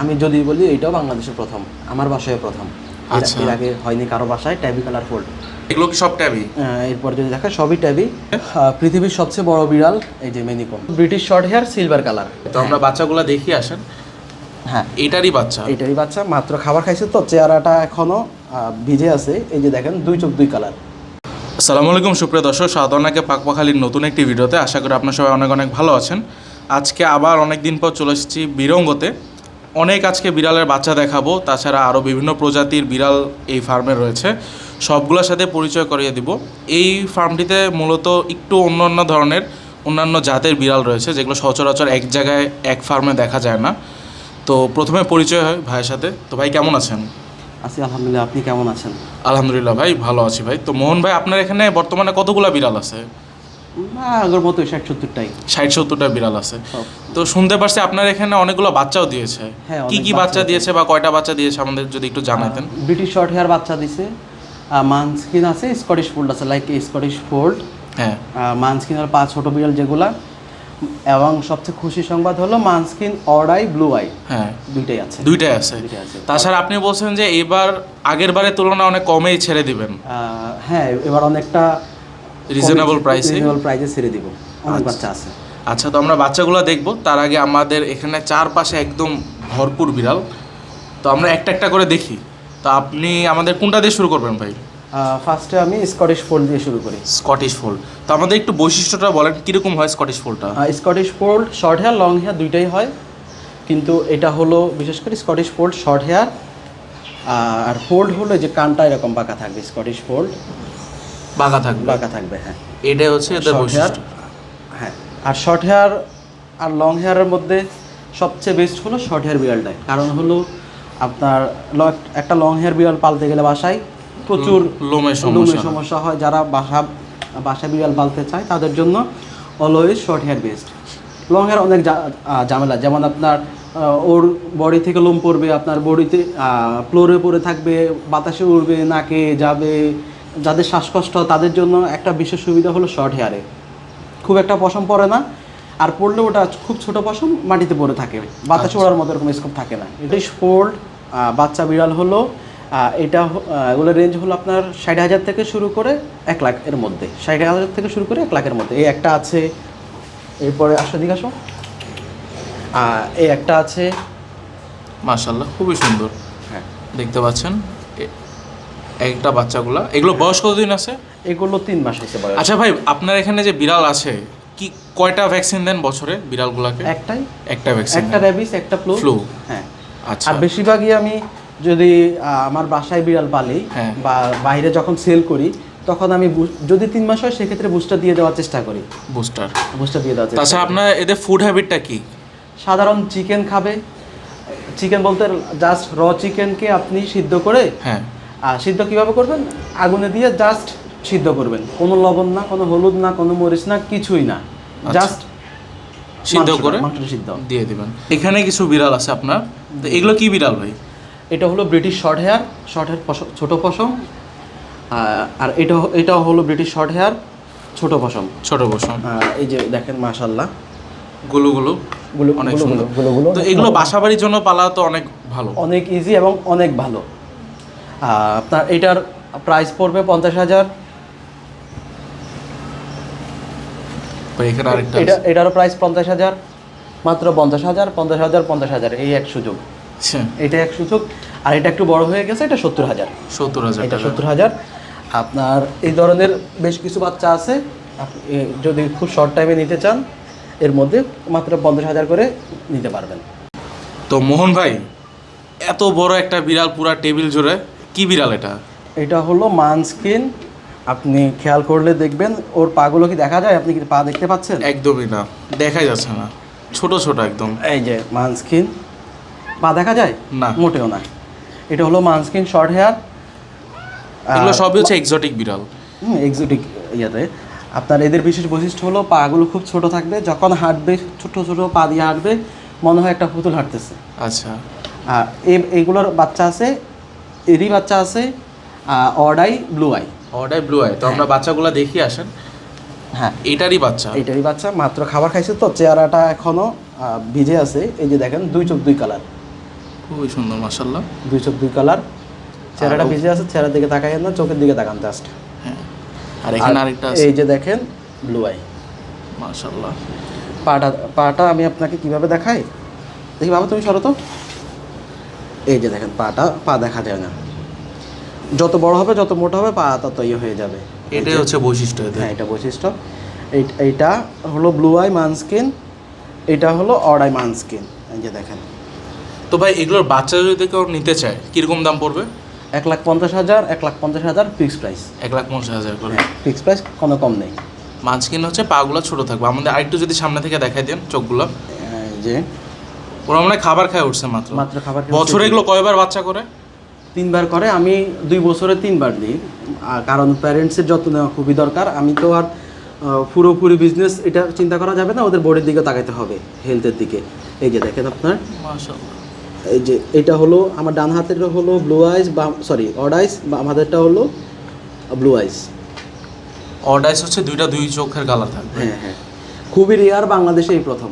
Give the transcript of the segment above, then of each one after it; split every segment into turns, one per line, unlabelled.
আমি যদি বলি এটাও বাংলাদেশের প্রথম আমার বাসায় প্রথম।
আচ্ছা।
এর আগে হয়নি কারও বাসায় ট্যাবি কালার ফোল্ড
এগুলো কি সব ট্যাবি
এরপর যদি দেখা সবই ট্যাবি পৃথিবীর সবচেয়ে বড় বিড়াল এই যে মেনিকম British short hair silver colour
তো আমরা বাচ্চাগুলো দেখি আসেন।
হ্যাঁ।
এটারই বাচ্চা।
এইটারই বাচ্চা মাত্র খাবার খাইছে তো চেহারাটা এখনও ভিজে আছে। এই যে দেখেন দুই চোখ দুই কালার
আসসালামু আলাইকুম সুপ্রিয় দর্শক সাধনাকে পাকপাখালির নতুন একটি ভিডিওতে আশা করি আপনার সবাই অনেক অনেক ভালো আছেন। আজকে আবার অনেক দিন পর চলে এসেছি বিরঙ্গতে। অনেক আজকে বিড়ালের বাচ্চা দেখাবো। তাছাড়া আরও বিভিন্ন প্রজাতির বিড়াল এই ফার্মে রয়েছে। সবগুলোর সাথে পরিচয় করিয়ে দিব। এই ফার্মটিতে মূলত একটু অন্য অন্য ধরনের অন্যান্য জাতের বিড়াল রয়েছে যেগুলো সচরাচর এক জায়গায় এক ফার্মে দেখা যায় না। তো প্রথমে পরিচয় হয় ভাইয়ের সাথে। তো ভাই কেমন আছেন?
আছি আলহামদুলিল্লাহ আপনি কেমন আছেন?
আলহামদুলিল্লাহ ভাই ভালো আছি ভাই। তো মোহন ভাই আপনার এখানে বর্তমানে কতগুলা বিড়াল আছে?
না, আগের মতো ষাট সত্তরটাই
ষাট সত্তরটা বিড়াল আছে। তো শুনতে পারছি আপনার এখানে অনেকগুলো বাচ্চাও দিয়েছে।
হ্যাঁ,
কি
অনেক
কি
বাচ্চা
দিয়েছে। বা কয়টা বাচ্চা দিয়েছে আমাদের যদি একটু জানাতেন?
ব্রিটিশ শর্ট হেয়ার বাচ্চা মানস্কিন আছে স্কটিশ ফোল্ড আছে লাইক স্কটিশ ফোল্ড
হ্যাঁ।
মানস্কিনের পাঁচ ছোট বিড়াল যেগুলা। এবং সবচেয়ে খুশি সংবাদ হলো munchkin odd eye blue eye
হ্যাঁ।
দুইটাই আছে।
দুইটাই আছে। তাছাড়া আপনি বলছেন যে এবার আগের বারের তুলনায় অনেক কমেই ছেড়ে দিবেন।
হ্যাঁ এবার অনেকটা
রিজনেবল প্রাইসে
রিজনেবল প্রাইসে ছেড়ে দিব। অনেক
আচ্ছা।
বাচ্চা আছে।
আচ্ছা তো আমরা বাচ্চাগুলো দেখব। তার আগে আমাদের এখানে চারপাশে একদম ভরপুর বিড়াল। তো আমরা একটা একটা করে দেখি। তো আপনি আমাদের কোনটা দিয়ে শুরু করবেন ভাই?
ফার্স্টে আমি স্কটিশ ফোল্ড দিয়ে শুরু করি।
স্কটিশ ফোল্ড তো আমাদের একটু বৈশিষ্ট্যটা বলেন কীরকম হয় Scottish ফোল্ডটা
Scottish fold short hair long hair দুইটাই হয়। কিন্তু এটা হলো বিশেষ করে স্কটিশ ফোল্ড শর্ট হেয়ার আর ফোল্ড হলো যে কানটা এরকম বাঁকা থাকবে স্কটিশ ফোল্ড
বাঁকা থাকবে।
বাঁকা থাকবে হ্যাঁ।
এটাই হচ্ছে এদের বৈশিষ্ট্য।
হ্যাঁ। আর শর্ট হেয়ার আর লং হেয়ারের মধ্যে সবচেয়ে বেস্ট হলো শর্ট হেয়ার বিড়ালটাই। কারণ হলো আপনার একটা লং হেয়ার বিড়াল পালতে গেলে বাসায় প্রচুর
লোমের
লোমের
সমস্যা
সমস্যা হয়। যারা বাসা বাসা বিড়াল পালতে চায় তাদের জন্য always short hair best long hair অনেক ঝামেলা। যেমন আপনার ওর বডি থেকে লোম পড়বে আপনার বডিতে ফ্লোরে পড়ে থাকবে বাতাসে উড়বে নাকে যাবে যাদের শ্বাসকষ্ট তাদের জন্য একটা বিশেষ সুবিধা হলো শর্ট হেয়ারে খুব একটা পশম পড়ে না আর পড়লে ওটা খুব ছোট পশম মাটিতে পড়ে থাকে। বাতাসে ওড়ার মতো এরকম স্কোপ থাকে না। এটাই ফোল্ড বাচ্চা বিড়াল হলো এটা এগুলোর রেঞ্জ হলো আপনার ষাট হাজার থেকে শুরু করে এক লাখ এর মধ্যে। ষাট হাজার থেকে শুরু করে এক লাখের মধ্যে। এই একটা আছে এরপরে আসো দিকে আসো। এই একটা আছে।
মাশাল্লাহ খুবই সুন্দর।
হ্যাঁ।
দেখতে পাচ্ছেন? একটা বাচ্চাগুলা। এগুলো বয়স কতদিন আছে?
এগুলো তিন মাস হয়েছে বয়স
আচ্ছা ভাই আপনার এখানে যে বিড়াল আছে কি কয়টা ভ্যাকসিন দেন বছরে বিড়ালগুলোকে?
একটাই।
একটা ভ্যাকসিন
একটা র্যাবিস একটা ফ্লু
ফ্লু
হ্যাঁ।
আচ্ছা।
আর বেশিরভাগই আমি যদি আমার বাসায় বিড়াল পালি
হ্যাঁ।
বা বাইরে যখন সেল করি তখন আমি যদি তিন মাস হয় সেক্ষেত্রে বুস্টার দিয়ে দেওয়ার চেষ্টা করি।
বুস্টার
বুস্টার দিয়ে দেওয়ার চেষ্টা
তাছাড়া আপনার এদের ফুড হ্যাবিটটা কি?
সাধারণ চিকেন খাবে। চিকেন বলতে জাস্ট র চিকেনকে আপনি সিদ্ধ করে
হ্যাঁ।
আর সিদ্ধ কীভাবে করবেন? আগুনে দিয়ে জাস্ট সিদ্ধ করবেন। কোনো লবণ না কোনো হলুদ না কোনো মরিচ না কিছুই না। জাস্ট
সিদ্ধ করে
মাংসটা সিদ্ধ।
দিয়ে দিবেন। এখানে কিছু বিড়াল আছে আপনার? তো এগুলো কি বিড়াল ভাই?
এটা হলো British short hair short hair ছোট পশম। আর এটা হ- এটা হলো ব্রিটিশ শর্ট হেয়ার ছোট পশম।
ছোট
পশম। এই যে দেখেন মাশাল্লাহগুলো
গুলো। অনেক সুন্দর। তো এগুলো বাসাবাড়ির জন্য পালা তো অনেক ভালো।
অনেক ইজি এবং অনেক ভালো। আপনার এটার প্রাইস পড়বে পঞ্চাশ হাজার। এটা এটারও প্রাইস পঞ্চাশ হাজার মাত্র পঞ্চাশ হাজার পঞ্চাশ হাজার পঞ্চাশ হাজার এই এক সুযোগ।
আচ্ছা,
এটা এক সুযোগ। আর এটা একটু বড় হয়ে গেছে এটা সত্তর হাজার।
সত্তর হাজার
এটা সত্তর হাজার। আপনার এই ধরনের বেশ কিছু বাচ্চা আছে। যদি খুব শর্ট টাইমে নিতে চান এর মধ্যে মাত্র পঞ্চাশ হাজার করে নিতে পারবেন।
তো মোহন ভাই এত বড় একটা বিড়াল পুরা টেবিল জুড়ে কি বিড়াল এটা?
এটা হলো মানস্কিন। আপনি খেয়াল করলে দেখবেন ওর পাগুলো কি দেখা যায়? আপনি কি পা দেখতে পাচ্ছেন?
একদমই না দেখাই যাচ্ছে না। ছোট ছোট একদম।
এই যে মানস্কিন। পা দেখা যায়?
না।
মোটেও না। এটা হলো মানস্কিন শর্ট হেয়ার।
এগুলো সবই হচ্ছে এক্সোটিক বিড়াল।
হুম এক্সোটিক ইয়েতে। আপনার এদের বিশেষ বৈশিষ্ট্য হলো পাগুলো খুব ছোট থাকবে। যখন হাঁটবে ছোট ছোট পা দিয়ে হাঁটবে মনে হয় একটা পুতুল হাঁটতেছে।
আচ্ছা।
আর এই- এইগুলোর বাচ্চা আছে এরই বাচ্চা আছে অডাই ব্লু আই।
অর্ডার ব্লু আই। তো আমরা বাচ্চাগুলো দেখি আসেন।
হ্যাঁ।
এটারই বাচ্চা।
এইটারই বাচ্চা মাত্র খাবার খাইছে তো চেহারাটা এখনও ভিজে আছে। এই যে দেখেন দুই চোখ দুই কালার।
খুবই সুন্দর মাশাল্লাহ
দুই চোখ দুই কালার। চেহারাটা ভিজে আছে চেহারার দিকে তাকাইয়েন না চোখের দিকে তাকান জাস্ট
হ্যাঁ। আর এখানে আরেকটা আছে।
এই যে দেখেন ব্লু আই।
মাশাল্লাহ
পাটা পাটা আমি আপনাকে কীভাবে দেখাই? দেখি বাবা তুমি সরো তো। এই যে দেখেন পাটা পা দেখা যায় না। যত বড় হবে যত মোটা হবে পা তত ইয়ে হয়ে যাবে।
এটাই হচ্ছে বৈশিষ্ট্য
হ্যাঁ এটা বৈশিষ্ট্য। এই- এইটা হলো ব্লু আই মানস্কিন এটা হলো অড আই মানস্কিন এই যে দেখেন।
তো ভাই এগুলোর বাচ্চা যদি কেউ নিতে চায় কীরকম দাম পড়বে?
এক লাখ পঞ্চাশ হাজার এক লাখ পঞ্চাশ হাজার ফিক্সড প্রাইস
এক লাখ পঞ্চাশ হাজার করে।
হ্যাঁ ফিক্সড প্রাইস কোনো কম নেই।
মাঝখানে হচ্ছে পাগুলো ছোট থাকবে। আমাদের আরেকটু যদি সামনে থেকে দেখাই দেন চোখগুলো।
এই যে
ওরা মানে খাবার খায় উঠছে মাত্র।
মাত্র খাবার খেয়ে
বছরে এগুলো কয়বার বাচ্চা করে?
তিনবার করে আমি দুই বছরে তিনবার দিই। কারণ প্যারেন্টসের যত্ন নেওয়া খুবই দরকার। আমি তো আর পুরোপুরি বিজনেস এটা চিন্তা করা যাবে না ওদের বডির দিকে তাকাইতে হবে হেলথের দিকে। এই যে দেখেন আপনার। এই যে এটা হলো আমার ডান হাতের হলো ব্লু আইস বা সরি অড আইস বা আমাদেরটা হলো ব্লু আইস
অর্ডাইস হচ্ছে দুইটা দুই চোখের কালার থাকবে।
হ্যাঁ হ্যাঁ। খুবই রেয়ার বাংলাদেশে এই প্রথম।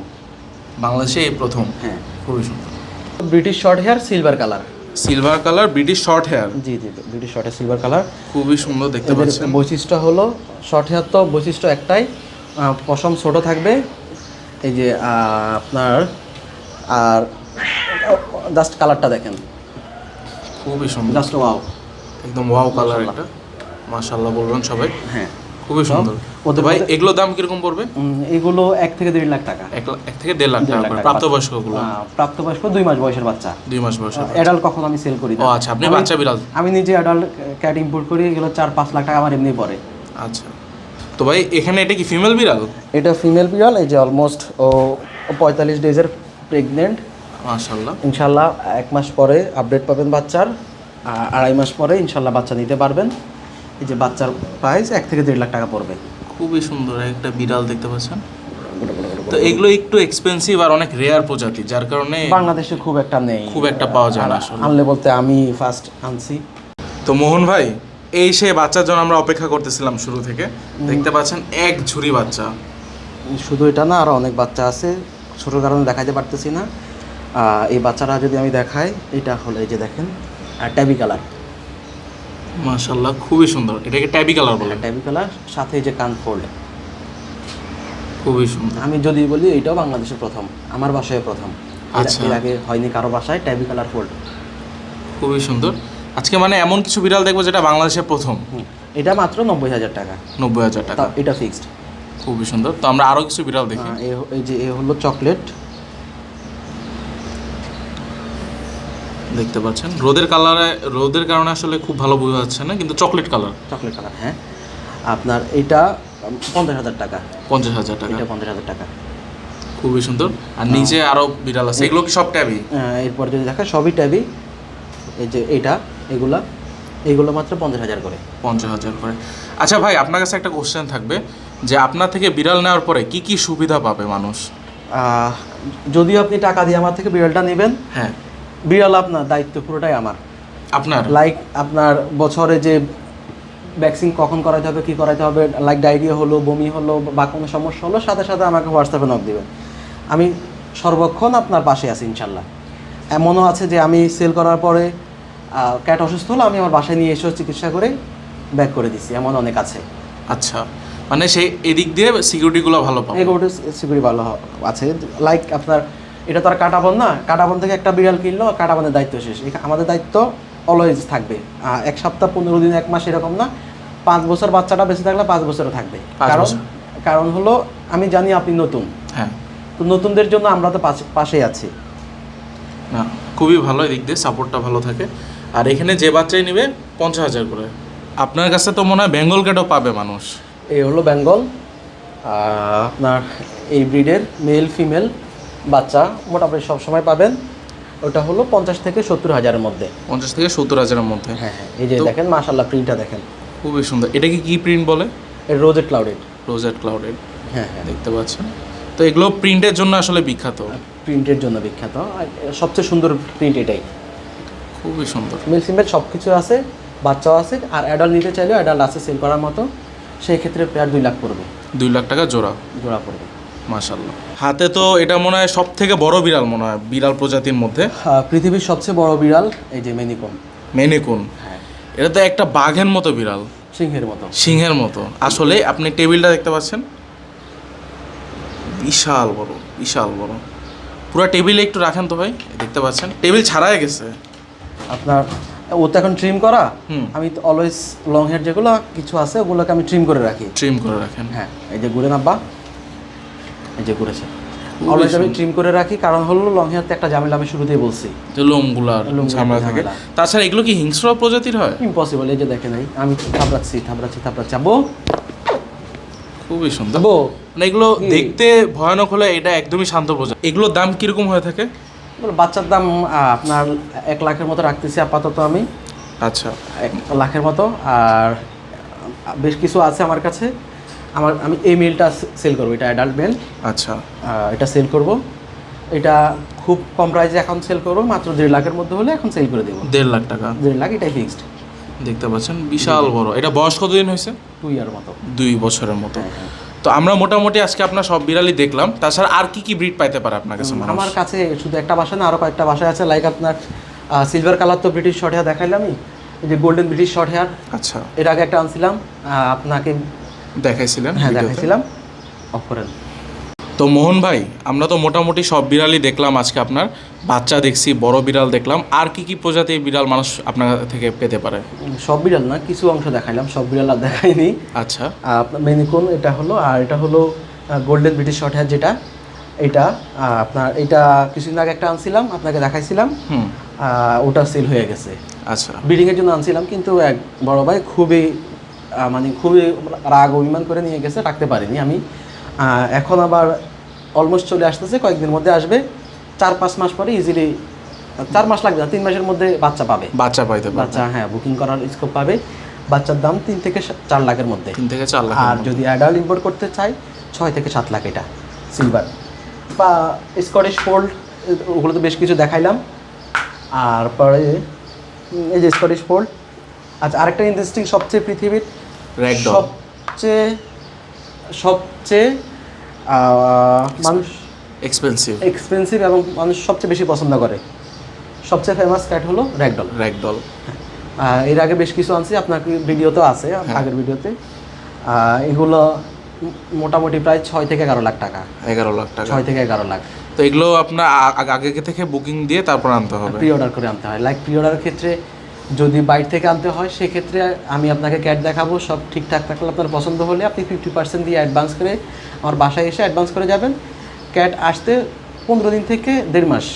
বাংলাদেশে এই প্রথম।
হ্যাঁ।
খুবই সুন্দর।
British short hair silver colour
silver colour British short hair
জি জি British short hair silver colour
খুবই সুন্দর দেখতে পাচ্ছেন।
বৈশিষ্ট্য হলো শর্ট হেয়ার তো বৈশিষ্ট্য একটাই পশম ছোট থাকবে। এই যে আপনার আর জাস্ট কালারটা দেখেন।
খুবই সুন্দর।
জাস্ট ওয়াও
একদম ওয়াও কালার একটা। মাশাল্লাহ বলবেন সবাই।
হ্যাঁ।
খুবই সুন্দর।
ওদের
ভাই এগুলোর দাম কীরকম পড়বে?
এগুলো এক থেকে দেড় লাখ টাকা।
এক থেকে দেড় লাখ টাকা প্রাপ্তবয়স্কগুলো?
প্রাপ্তবয়স্ক দুই মাস বয়সের বাচ্চা।
দুই মাস বয়স
অ্যাডাল্ট কখনো আমি সেল করি?
ও আচ্ছা আপনি বাচ্চা বিড়াল?
আমি নিজে অ্যাডাল্ট ক্যাট ইম্পোর্ট করি এগুলো চার পাঁচ লাখ টাকা আমার এমনি পড়ে।
আচ্ছা। তো ভাই এখানে এটা কি ফিমেল বিড়াল?
এটা ফিমেল বিড়াল এই যে অলমোস্ট ও পঁয়তাল্লিশ ডেজের প্রেগনেন্ট
মাশাল্লাহ
ইনশাল্লাহ এক মাস পরে আপডেট পাবেন বাচ্চার আর আড়াই মাস পরে ইনশাল্লাহ বাচ্চা নিতে পারবেন। এই যে বাচ্চার প্রাইস এক থেকে দেড় লাখ টাকা পড়বে।
খুবই সুন্দর একটা বিড়াল দেখতে পাচ্ছেন। তো এগুলো একটু এক্সপেন্সিভ আর অনেক রেয়ার প্রজাতি যার কারণে
বাংলাদেশে খুব একটা নেই।
খুব একটা পাওয়া যায় না আসলে।
আনলে বলতে আমি ফার্স্ট আনছি।
তো মোহন ভাই এই সে বাচ্চার জন্য আমরা অপেক্ষা করতেছিলাম শুরু থেকে। দেখতে পাচ্ছেন এক ঝুড়ি বাচ্চা।
শুধু এটা না আরও অনেক বাচ্চা আছে। ছোটোর কারণে দেখাতে পারতেছি না। এই বাচ্চারা যদি আমি দেখাই এটা হলো এই যে দেখেন ট্যাবি কালার
মাশাল্লাহ খুবই সুন্দর। এটাকে ট্যাবি কালার বলে।
ট্যাবি কালার সাথে এই যে কান ফোল্ড
খুবই সুন্দর।
আমি যদি বলি এটাও বাংলাদেশের প্রথম আমার বাসায় প্রথম। এর-
আচ্ছা।
এর আগে হয়নি কারও বাসায় ট্যাবি কালার ফোল্ড
খুবই সুন্দর। আজকে মানে এমন কিছু বিড়াল দেখব যেটা বাংলাদেশের প্রথম।
এটা মাত্র নব্বই হাজার টাকা।
নব্বই হাজার টাকা।
এটা ফিক্সড
খুবই সুন্দর। তো আমরা আরও কিছু বিড়াল দেখি।
এই যে এ হলো চকলেট
দেখতে পাচ্ছেন। রোদের কালারে রোদের কারণে আসলে খুব ভালো বোঝা যাচ্ছে না কিন্তু চকলেট কালার।
চকলেট কালার হ্যাঁ। আপনার এটা পঞ্চাশ হাজার টাকা।
পঞ্চাশ হাজার টাকা।
এটা পঞ্চাশ হাজার টাকা।
খুবই সুন্দর। আর নিচে আরও বিড়াল আছে। এগুলো কি সব ট্যাবি?
এরপর যদি দেখা সবই ট্যাবি। এই যে এটা এগুলা এগুলো মাত্র পঞ্চাশ হাজার করে।
পঞ্চাশ হাজার করে। আচ্ছা ভাই আপনার কাছে একটা কোশ্চেন থাকবে যে আপনার থেকে বিড়াল নেওয়ার পরে কি কি সুবিধা পাবে মানুষ?
যদি আপনি টাকা দিয়ে আমার থেকে বিড়ালটা নেবেন
হ্যাঁ।
বিড়াল আপনার দায়িত্ব পুরোটাই আমার।
আপনার?
লাইক আপনার বছরে যে ভ্যাকসিন কখন করাতে হবে কী করাতে হবে লাইক ডায়রিয়া হলো বমি হলো বা কোনো সমস্যা হলো সাথে সাথে আমাকে হোয়াটসঅ্যাপে নক দিবেন। আমি সর্বক্ষণ আপনার পাশে আছি ইনশাল্লাহ। এমনও আছে যে আমি সেল করার পরে ক্যাট অসুস্থ হলো আমি আমার বাসায় নিয়ে এসেও চিকিৎসা করে ব্যাক করে দিচ্ছি এমন অনেক আছে।
আচ্ছা। মানে সেই এদিক দিয়ে সিকিউরিটিগুলো ভালো পাবে
সিকিউরিটি ভালো আছে। লাইক আপনার এটা তো আর কাটাবন না। কাটাবন থেকে একটা বিড়াল কিনলো কাটাবনের দায়িত্ব শেষ। আমাদের দায়িত্ব অলওয়েজ থাকবে। এক সপ্তাহ পনেরো দিন এক মাস এরকম না। পাঁচ বছর বাচ্চাটা বেঁচে থাকলে পাঁচ বছরও থাকবে। কারণ কারণ হলো আমি জানি আপনি নতুন।
হ্যাঁ।
তো নতুনদের জন্য আমরা তো পাশে- পাশেই আছি।
না খুবই ভালো এদিক দিয়ে সাপোর্টটা ভালো থাকে। আর এখানে যে বাচ্চাই নেবে পঞ্চাশ হাজার করে। আপনার কাছে তো মনে হয় বেঙ্গল ক্যাটও পাবে মানুষ।
এই হলো বেঙ্গল। আপনার এই ব্রিডের মেল ফিমেল বাচ্চা মোটামুটি সবসময় পাবেন। ওটা হলো পঞ্চাশ থেকে সত্তর হাজারের মধ্যে।
পঞ্চাশ থেকে সত্তর হাজারের মধ্যে।
হ্যাঁ হ্যাঁ এই যে দেখেন মাশাল্লাহ প্রিন্টটা দেখেন।
খুবই সুন্দর। এটা কি কি প্রিন্ট বলে
রোজেড ক্লাউডেড
রোজেট ক্লাউডেড
হ্যাঁ হ্যাঁ।
দেখতে পাচ্ছেন। তো এগুলো প্রিন্টের জন্য আসলে বিখ্যাত।
প্রিন্টের জন্য বিখ্যাত। আর সবচেয়ে সুন্দর প্রিন্ট এটাই।
খুবই সুন্দর।
মেল ফিমেল সব কিছু আছে বাচ্চাও আছে আর অ্যাডাল্ট নিতে চাইলেও অ্যাডাল্ট আছে সেল করার মতো। সেই ক্ষেত্রে প্রায় দুই লাখ পড়বে।
দুই লাখ টাকা জোড়া।
জোড়া পড়বে।
মাশাল্লাহ হাতে তো এটা মনে হয় সব থেকে বড় বিড়াল মনে হয় বিড়াল প্রজাতির মধ্যে।
আহ, পৃথিবীর সবচেয়ে বড় বিড়াল এই যে মেনিকন।
মেনিকুন।
হ্যাঁ।
এটা তো একটা বাঘের মতো বিড়াল।
সিংহের মতো।
সিংহের মতো। আসলে আপনি টেবিলটা দেখতে পাচ্ছেন? বিশাল বড় বিশাল বড়। পুরো টেবিলে একটু রাখেন তো ভাই দেখতে পাচ্ছেন। টেবিল ছাড়াই গেছে।
আপনার ও তো এখন ট্রিম করা। আমি তো অলওয়েজ লং হেয়ার যেগুলো কিছু আছে ওগুলোকে আমি ট্রিম করে রাখি।
ট্রিম করে রাখেন।
হ্যাঁ এই যে ঘুরে নাব্বা এই যে
খুবই
অলওয়েজ আমি ট্রিম করে রাখি কারণ হলো লং হেয়ারতে একটা ঝামেলা আমি শুরুতেই বলছি।
যে লোমগুলার ঝামেলা থাকে। তাছাড়া এগুলো কি হিংস্র প্রজাতির হয়?
ইম্পসিবল এই যে দেখে নাই আমি থাপড়াচ্ছি থাপড়াচ্ছি থাপড়াচ্ছি আব্বু!
খুবই সুন্দর।
আব্বু!
মানে এগুলো দেখতে ভয়ানক হলে এটা একদমই শান্ত প্রজাতি। এগুলোর দাম কীরকম হয়ে থাকে?
বলো, বাচ্চার দাম আপনার এক লাখের মতো রাখতেছি আপাতত আমি।
আচ্ছা।
এক লাখের মতো আর বেশ কিছু আছে আমার কাছে। আমার আমি এই মেলটা সেল করব এটা অ্যাডাল্ট মেল
আচ্ছা।
এটা সেল করব। এটা খুব কম প্রাইসে এখন সেল করব মাত্র দেড় লাখের মধ্যে হলে এখন সেল করে দেবো।
দেড় লাখ টাকা?
দেড় লাখ এটাই ফিক্সড
দেখতে পাচ্ছেন বিশাল বড়। এটা বয়স কতদিন হয়েছে?
টু ইয়ার মতো।
দুই বছরের মতো।
হ্যাঁ, হ্যাঁ।
তো আমরা মোটামুটি আজকে আপনার সব বিড়ালই দেখলাম। তাছাড়া আর কি কি ব্রিড পাইতে পারে আপনার কাছে
আমার কাছে শুধু একটা বাসা না আরও কয়েকটা বাসায় আছে লাইক আপনার সিলভার কালার তো ব্রিটিশ শর্ট হেয়ার দেখাইলামই। এই যে গোল্ডেন ব্রিটিশ শর্ট হেয়ার
আচ্ছা।
এর আগে একটা আনছিলাম। আপনাকে
দেখাইছিলেন
হ্যাঁ দেখাইছিলাম। করেন
তো মোহন ভাই আমরা তো মোটামুটি সব বিড়ালই দেখলাম আজকে আপনার। বাচ্চা দেখছি বড় বিড়াল দেখলাম। আর কি কি প্রজাতির বিড়াল মানুষ আপনার থেকে পেতে পারে?
সব বিড়াল না কিছু অংশ দেখাইলাম সব বিড়াল আর দেখাইনি।
আচ্ছা।
মেনিকুন এটা হলো আর এটা হলো গোল্ডেন ব্রিটিশ শর্ট হেয়ার যেটা এটা আপনার এটা কিছুদিন আগে একটা আনছিলাম আপনাকে দেখাইছিলাম।
হুম।
ওটা সেল হয়ে গেছে।
আচ্ছা।
ব্রিডিংয়ের জন্য আনছিলাম কিন্তু এক বড় ভাই খুবই মানে খুবই রাগ অভিমান করে নিয়ে গেছে রাখতে পারিনি আমি। এখন আবার অলমোস্ট চলে আসতেছে কয়েকদিনের মধ্যে আসবে। চার পাঁচ মাস পরে ইজিলি চার মাস লাগবে না তিন মাসের মধ্যে বাচ্চা পাবে।
বাচ্চা পাইতে
বাচ্চা হ্যাঁ বুকিং করার স্কোপ পাবে। বাচ্চার দাম তিন থেকে চার লাখের মধ্যে।
তিন থেকে চার লাখ
আর যদি অ্যাডাল্ট ইম্পোর্ট করতে চাই ছয় থেকে সাত লাখ এটা সিলভার বা স্কটিশ ফোল্ড ওগুলো তো বেশ কিছু দেখাইলাম। আর পরে এই যে স্কটিশ ফোল্ড আচ্ছা আরেকটা ইন্টারেস্টিং সবচেয়ে পৃথিবীর। সবচেয়ে সবচেয়ে মানুষ
এক্সপেন্সিভ
এক্সপেন্সিভ এবং মানুষ সবচেয়ে বেশি পছন্দ করে। সবচেয়ে ফেমাস ক্যাট হলো র্যাগডল
র্যাকডল
এর আগে বেশ কিছু আনছি আপনার ভিডিওতে আছে আগের ভিডিওতে। এগুলো মোটামুটি প্রায় ছয় থেকে এগারো লাখ টাকা।
এগারো লাখ টাকা।
ছয় থেকে এগারো লাখ।
তো এগুলো আপনার আগে থেকে বুকিং দিয়ে তারপর আনতে হবে।
প্রি অর্ডার করে আনতে হয়। লাইক প্রি অর্ডারের ক্ষেত্রে যদি বাইরে থেকে আনতে হয় সেক্ষেত্রে আমি আপনাকে ক্যাট দেখাবো। সব ঠিকঠাক থাকলে আপনার পছন্দ হলে আপনি ফিফটি পার্সেন্ট দিয়ে অ্যাডভান্স করে আমার বাসায় এসে অ্যাডভান্স করে যাবেন। ক্যাট আসতে পনেরো দিন থেকে দেড় মাস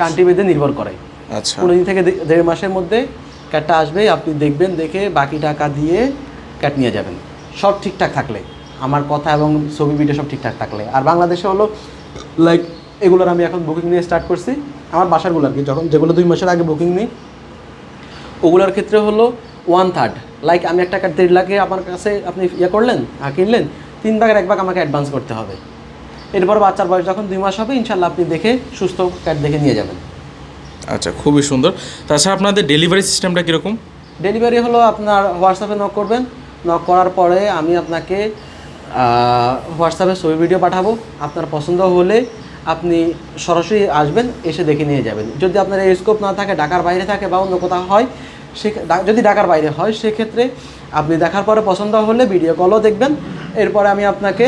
কান্ট্রি বেঁধে নির্ভর করে।
আচ্ছা।
পনেরো দিন থেকে দেড় মাসের মধ্যে ক্যাটটা আসবে আপনি দেখবেন দেখে বাকি টাকা দিয়ে ক্যাট নিয়ে যাবেন। সব ঠিকঠাক থাকলে আমার কথা এবং ছবি ভিডিও সব ঠিকঠাক থাকলে। আর বাংলাদেশে হলো লাইক এগুলোর আমি এখন বুকিং নিয়ে স্টার্ট করছি। আমার বাসারগুলো আর কি যখন যেগুলো দুই মাসের আগে বুকিং নিই ওগুলোর ক্ষেত্রে হলো ওয়ান থার্ড লাইক আমি একটা ক্যাট দেড় লাখে আমার কাছে আপনি ইয়ে করলেন আর কিনলেন তিন ভাগের এক ভাগ আমাকে অ্যাডভান্স করতে হবে। এরপর বাচ্চার বয়স যখন দুই মাস হবে ইনশাল্লাহ আপনি দেখে সুস্থ ক্যাট দেখে নিয়ে যাবেন।
আচ্ছা খুবই সুন্দর। তাছাড়া আপনাদের ডেলিভারি সিস্টেমটা কীরকম?
ডেলিভারি হলো আপনার হোয়াটসঅ্যাপে নক করবেন। নক করার পরে আমি আপনাকে হোয়াটসঅ্যাপে ছবি ভিডিও পাঠাবো। আপনার পছন্দ হলে আপনি সরাসরি আসবেন, এসে দেখে নিয়ে যাবেন। যদি আপনার এই স্কোপ না থাকে, ঢাকার বাইরে থাকে বা অন্য কোথাও হয়, সে যদি ঢাকার বাইরে হয়, সেক্ষেত্রে আপনি দেখার পরে পছন্দ হলে ভিডিও কলও দেখবেন। এরপরে আমি আপনাকে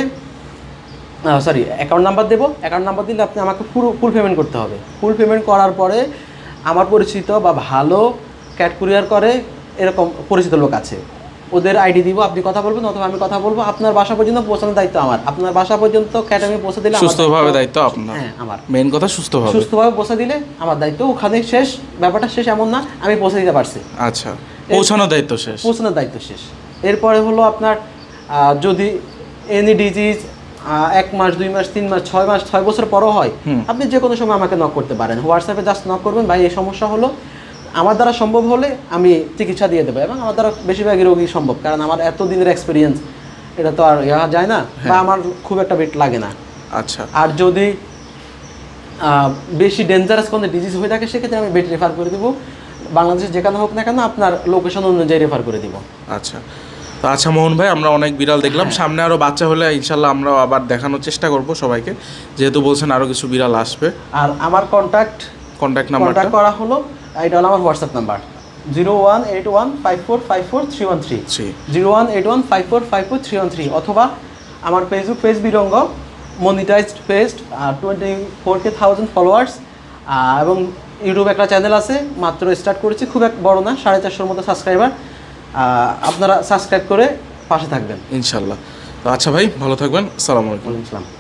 সরি অ্যাকাউন্ট নাম্বার দেবো। অ্যাকাউন্ট নাম্বার দিলে আপনি আমাকে পুরো ফুল পেমেন্ট করতে হবে। ফুল পেমেন্ট করার পরে আমার পরিচিত বা ভালো ক্যাট কুরিয়ার করে এরকম পরিচিত লোক আছে। ওদের আইডি দিব আপনি কথা বলবেন অথবা আমি কথা বলব। আপনার বাসা পর্যন্ত পৌঁছানোর দায়িত্ব আমার। আপনার বাসা পর্যন্ত ক্যাট আমি পৌঁছে দিলে
সুস্থভাবে
দায়িত্ব-
আপনার।
হ্যাঁ আমার।
মেন কথা সুস্থভাবে।
সুস্থভাবে পৌঁছে দিলে আমার দায়িত্ব। ওখানে শেষ ব্যাপারটা শেষ এমন না আমি পৌঁছে দিতে পারছি।
আচ্ছা পৌঁছানোর দায়িত্ব শেষ।
পৌঁছানোর দায়িত্ব শেষ। এরপরে হলো আপনার যদি এনি ডিজিজ এক মাস দুই মাস তিন মাস ছয় মাস ছয় বছর পরও হয় আপনি যে কোনো সময় আমাকে নক করতে পারেন। হোয়াটসঅ্যাপে জাস্ট নক করবেন। ভাই এই সমস্যা হলো আমার দ্বারা সম্ভব হলে আমি চিকিৎসা দিয়ে দেবো এবং আমার দ্বারা বেশিরভাগই রোগী সম্ভব কারণ আমার এত দিনের এক্সপিরিয়েন্স এটা তো আর ইয়া যায় না বা আমার খুব একটা বেট লাগে না।
আচ্ছা।
আর যদি বেশি ডেঞ্জারাস কোনো ডিজিজ হয়ে থাকে সেক্ষেত্রে আমি বেড রেফার করে দেবো। বাংলাদেশে যেখানে হোক না কেন আপনার লোকেশন অনুযায়ী রেফার করে দিব।
আচ্ছা। তো আচ্ছা মোহন ভাই আমরা অনেক বিড়াল দেখলাম।
হ্যাঁ।
সামনে আরও বাচ্চা হলে ইনশাল্লাহ আমরা আবার দেখানোর চেষ্টা করব সবাইকে। যেহেতু বলছেন আরও কিছু বিড়াল আসবে।
আর আমার কন্ট্যাক্ট
কন্ট্যাক্ট নাম্বারটা
করা হলো এটা হলো আমার WhatsApp number zero one eight one five four five four three one three zero one eight one five four five four three one three অথবা আমার Facebook page বিরঙ্গ monetized page twenty four K thousand followers এবং YouTube একটা channel আছে মাত্র start করেছি খুব এক বড় না সাড়ে চারশোর মতো সাবস্ক্রাইবার আপনারা সাবস্ক্রাইব করে পাশে থাকবেন।
ইনশাল্লাহ। তো আচ্ছা ভাই ভালো থাকবেন
ওয়ালাইকুম আসসালাম।